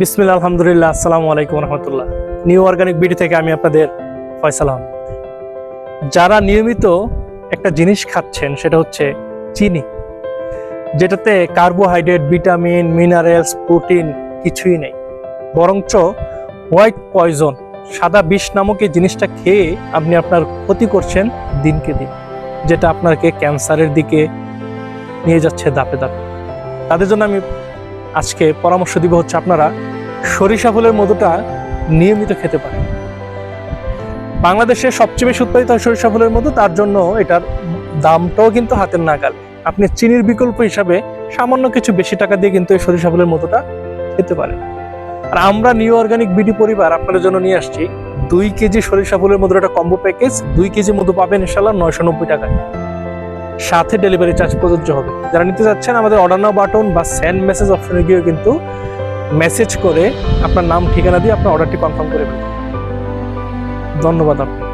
বিসমিল্লা আলহামদুলিল্লাহ, আসসালামু আলাইকুম রহমতুল্লাহ। নিউ অর্গানিক বিডি থেকে আমি আপনাদের ফয়সাল আহমেদ। যারা নিয়মিত একটা জিনিস খাচ্ছেন, সেটা হচ্ছে চিনি, যেটাতে কার্বোহাইড্রেট ভিটামিন মিনারেলস প্রোটিন কিছুই নেই। বরঞ্চ হোয়াইট পয়জন সাদা বিষ নামক এই জিনিসটা খেয়ে আপনি আপনার ক্ষতি করছেন দিনকে দিন, যেটা আপনাকে ক্যান্সারের দিকে নিয়ে যাচ্ছে দাপে দাপে তাদের জন্য আমি আজকে পরামর্শ দিব হচ্ছে আপনারা সরিষা ফুলের মধুটা নিয়মিত খেতে পারেন। বাংলাদেশে সবচেয়ে বেশি উৎপাদিত হয় সরিষা ফুলের মধু, তার জন্য এটার দামটাও কিন্তু হাতের নাগালে। আপনি চিনির বিকল্প হিসাবে সামান্য কিছু বেশি টাকা দিয়ে কিন্তু এই সরিষা ফুলের মধুটা খেতে পারেন। আর আমরা নিউ অর্গানিক বিডি পরিবার, আপনাদের জন্য নিয়ে আসছি দুই কেজি সরিষা ফুলের মধুর একটা কম্বো প্যাকেজ। দুই কেজি মধু পাবেন ইনশাল্লাহ নয়শো নব্বই টাকায়। সাথে ডেলিভারি চার্জ প্রযোজ্য হবে। যারা নিতে চাচ্ছেন আমাদের অর্ডার বাটন বা সেন্ড মেসেজ অপশনে গিয়েও কিন্তু মেসেজ করে আপনার নাম ঠিকানা দিয়ে আপনার অর্ডারটি কনফার্ম করে ধন্যবাদ আপনাকে।